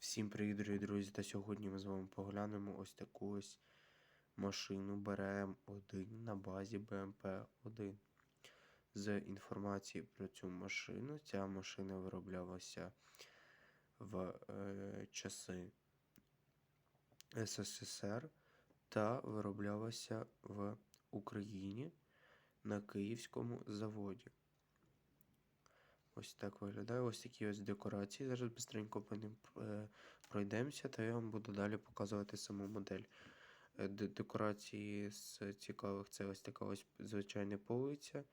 Всім привіт, дорогі друзі! Та сьогодні ми з вами поглянемо ось таку ось машину БРМ 1 на базі BMP 1. З інформації про цю машину, ця машина вироблялася в е, часи СССР та вироблялася в Україні на Київському заводі. Ось так виглядає. Ось такі ось декорації. Зараз быстренько по ним е, пройдемося, та я вам буду далі показувати саму модель. Е, Декорації з цікавих це ось така ось звичайна полиця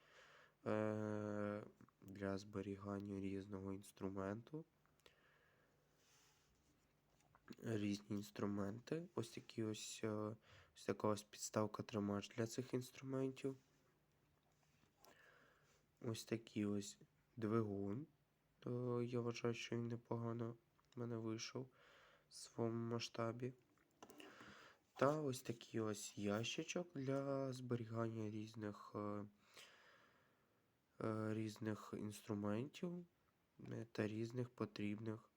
е, для зберігання різного інструменту. Різні інструменти. Ось такі ось, ось така ось підставка тримач для цих інструментів. Ось такий ось двигун. Я вважаю, що він непогано в мене вийшов в своєму масштабі. Та ось такий ось ящичок для зберігання різних, е, е, різних інструментів е, та різних потрібних,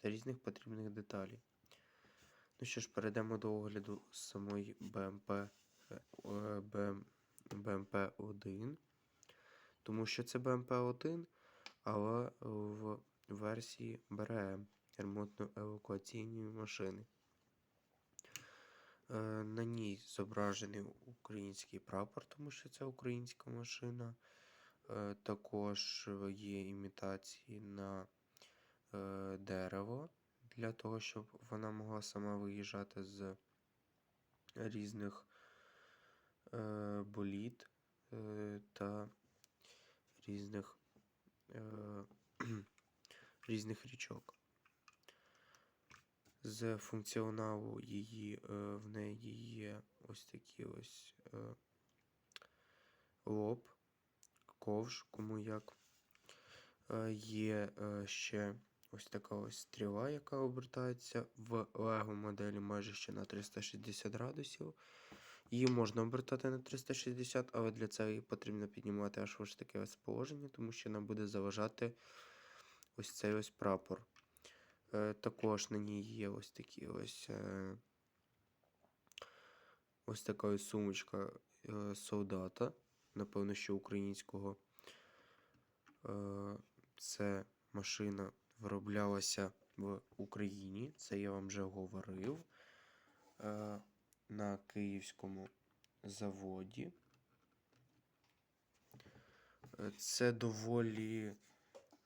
та різних потрібних деталей. Ну що ж, перейдемо до огляду самої БМП, е, е, БМ, БМП-1. Тому що це БМП-1, але в версії БРМ ремонтно-евакуаційної машини. Е, На ній зображений український прапор, тому що це українська машина. Е, Також є імітації на е, дерево для того, щоб вона могла сама виїжджати з різних боліт та різних, е, різних річок. З функціоналу її е, в неї є ось такі ось е, лоб, ковш, кому як. Е, Є е, ще ось така ось стріла, яка обертається в Lego моделі майже ще на 360 градусів. Її можна обертати на 360, але для цього потрібно піднімати аж ось таке ось положення, тому що нам буде заважати ось цей ось прапор. Е, також на ній є ось такі ось. Е, ось така ось сумочка е, солдата, напевно, що українського. Це машина вироблялася в Україні, це я вам вже говорив. На київському заводі. Е, Це доволі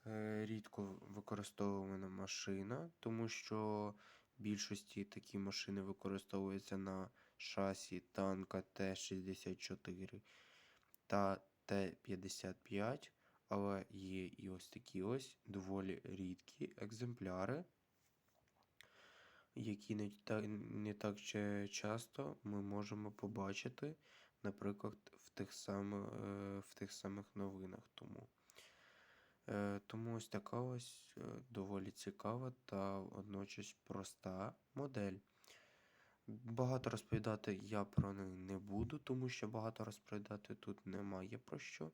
е, рідко використовувана машина, тому що в більшості такі машини використовуються на шасі танка Т-64 та Т-55, але є і ось такі ось доволі рідкі екземпляри які не так, не так ще часто ми можемо побачити, наприклад, в тих самих, в тих самих новинах. Тому, Е, тому ось така ось е, доволі цікава та водночас проста модель. Багато розповідати я про неї не буду, тому що багато розповідати тут немає про що.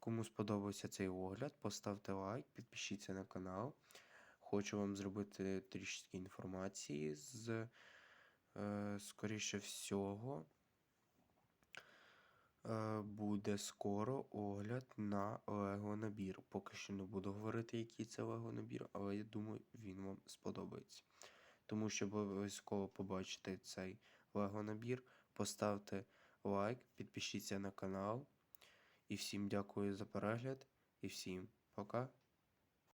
Кому сподобався цей огляд, поставте лайк, підпишіться на канал. Хочу вам зробити трішки інформації з, е, скоріше всього, е, буде скоро огляд на Лего набір. Поки що не буду говорити, який це Лего набір, але я думаю, він вам сподобається. Тому щоб обов'язково побачити цей Лего набір, поставте лайк, підпишіться на канал. І всім дякую за перегляд. І всім пока.